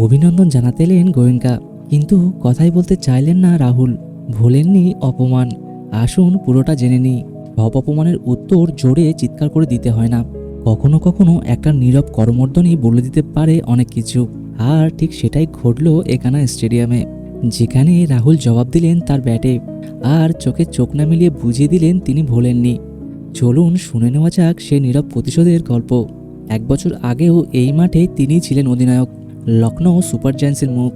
অভিনন্দন জানাতে এলেন গোয়েঙ্কা। কিন্তু কথাই বলতে চাইলেন না রাহুল। ভোলেননি অপমান। আসুন পুরোটা জেনে নিই। সব অপমানের উত্তর জোরে চিৎকার করে দিতে হয় না। কখনো কখনো একটা নীরব করমর্দনই বলে দিতে পারে অনেক কিছু। আর ঠিক সেটাই ঘটল একানা স্টেডিয়ামে, যেখানে রাহুল জবাব দিলেন তার ব্যাটে। আর চোখে চোখ না মিলিয়ে বুঝিয়ে দিলেন তিনি ভোলেননি। চলুন শুনে নেওয়া যাক সে নীরব প্রতিশোধের গল্প। এক বছর আগেও এই মাঠে তিনিই ছিলেন অধিনায়ক। লখনৌ সুপার জায়ান্টসের মুখ।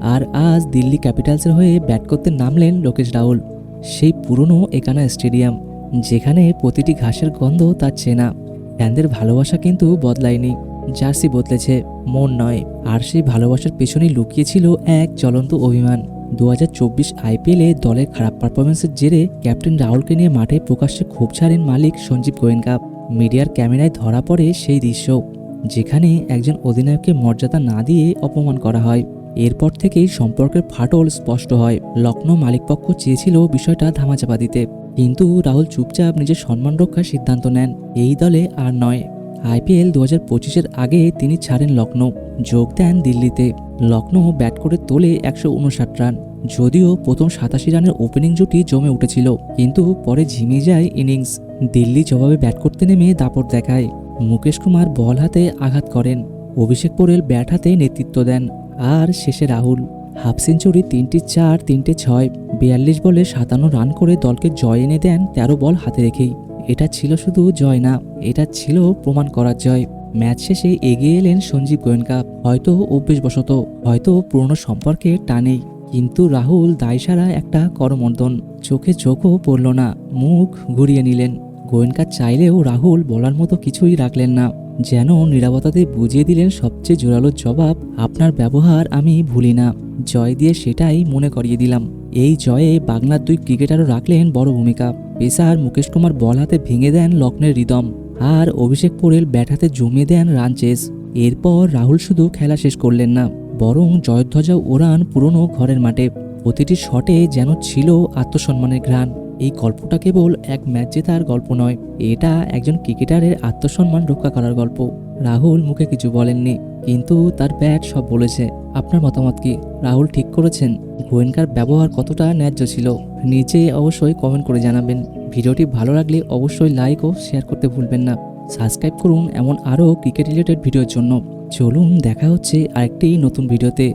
আর আজ দিল্লি ক্যাপিটালসের হয়ে ব্যাট করতে নামলেন লোকেশ রাহুল সেই পুরনো একানা স্টেডিয়াম, যেখানে প্রতিটি ঘাসের গন্ধ তার চেনা। ফ্যানদের ভালোবাসা কিন্তু বদলায়নি, জার্সি বদলেছে, মন নয়। আর সেই ভালোবাসার পেছনেই লুকিয়েছিল এক চলন্ত অভিমান। দু হাজার চব্বিশ আইপিএলে দলের খারাপ পারফরমেন্সের জেরে ক্যাপ্টেন রাহুলকে নিয়ে মাঠে প্রকাশ্যে ক্ষোভ ছাড়েন মালিক সঞ্জীব গোয়েঙ্কা। মিডিয়ার ক্যামেরায় ধরা পড়ে সেই দৃশ্য। যেখানে একজন অধিনায়ককে মর্যাদা না দিয়ে অপমান করা হয়। এরপর থেকেই সম্পর্কের ফাটল স্পষ্ট হয়। লখনৌ মালিকপক্ষ চেয়েছিল বিষয়টা ধামাচাপা দিতে। কিন্তু রাহুল চুপচাপ নিজের সম্মান রক্ষার সিদ্ধান্ত নেন। এই দলে আর নয়। আইপিএল দু হাজার পঁচিশের আগে তিনি ছাড়েন লখনৌ যোগ দেন দিল্লিতে। লখনৌ ব্যাট করে তোলে একশো উনষাট রান। যদিও প্রথম সাতাশি রানের ওপেনিং জুটি জমে উঠেছিল। কিন্তু পরে ঝিমিয়ে যায় ইনিংস। দিল্লি জবাবে ব্যাট করতে নেমে দাপট দেখায়। মুকেশ কুমার বল হাতে আঘাত করেন। অভিষেক পোরেল ব্যাট হাতে নেতৃত্ব দেন। আর শেষে রাহুল। হাফ সেঞ্চুরি তিনটি চার, তিনটে ছয়। বিয়াল্লিশ বলে সাতান্ন রান করে দলকে জয় এনে দেন তেরো বল হাতে রেখেই। এটা ছিল শুধু জয় না, এটা ছিল প্রমাণ করার জয়। ম্যাচ শেষে এগিয়ে এলেন সঞ্জীব গোয়েঙ্কা। হয়তো অভ্যেসবশত, হয়তো পুরনো সম্পর্কে টানেই কিন্তু রাহুল দায়সারা একটা করমর্দন। চোখে চোখও পড়ল না, মুখ ঘুরিয়ে নিলেন। গোয়েঙ্কা চাইলেও রাহুল বলার মতো কিছুই রাখলেন না। যেন নিরাপত্তাতে বুঝিয়ে দিলেন সবচেয়ে জোরালো জবাব, আপনার ব্যবহার আমি ভুলি না। জয় দিয়ে সেটাই মনে করিয়ে দিলাম। এই জয়ে বাংলার দুই ক্রিকেটারও রাখলেন বড় ভূমিকা। পেসার মুকেশ কুমার বল হাতে ভেঙে দেন লগ্নের রিদম, আর অভিষেক পোরেল ব্যাট হাতে জমিয়ে দেন রান চেস এরপর রাহুল শুধু খেলা শেষ করলেন না, বরং জয়ধ্বজা ওড়ান পুরনো ঘরের মাঠে। প্রতিটি শটে যেন ছিল আত্মসম্মানের ঘ্রাণ। এই গল্পটা কেবল এক ম্যাচ জেতার গল্প নয়, এটা একজন ক্রিকেটারের আত্মসম্মান রক্ষা করার গল্প। রাহুল মুখে কিছু বলেননি, কিন্তু তার ব্যাট সব বলেছে। আপনার মতামত কি? রাহুল ঠিক করেছেন? গোয়েনকার ব্যবহার কতটা ন্যায্য ছিল? নিচে অবশ্যই কমেন্ট করে জানাবেন। ভিডিওটি ভালো লাগলে অবশ্যই লাইক ও শেয়ার করতে ভুলবেন না। সাবস্ক্রাইব করুন এমন আরও ক্রিকেট রিলেটেড ভিডিওর জন্য। চলুন দেখা হচ্ছে আরেকটি নতুন ভিডিওতে।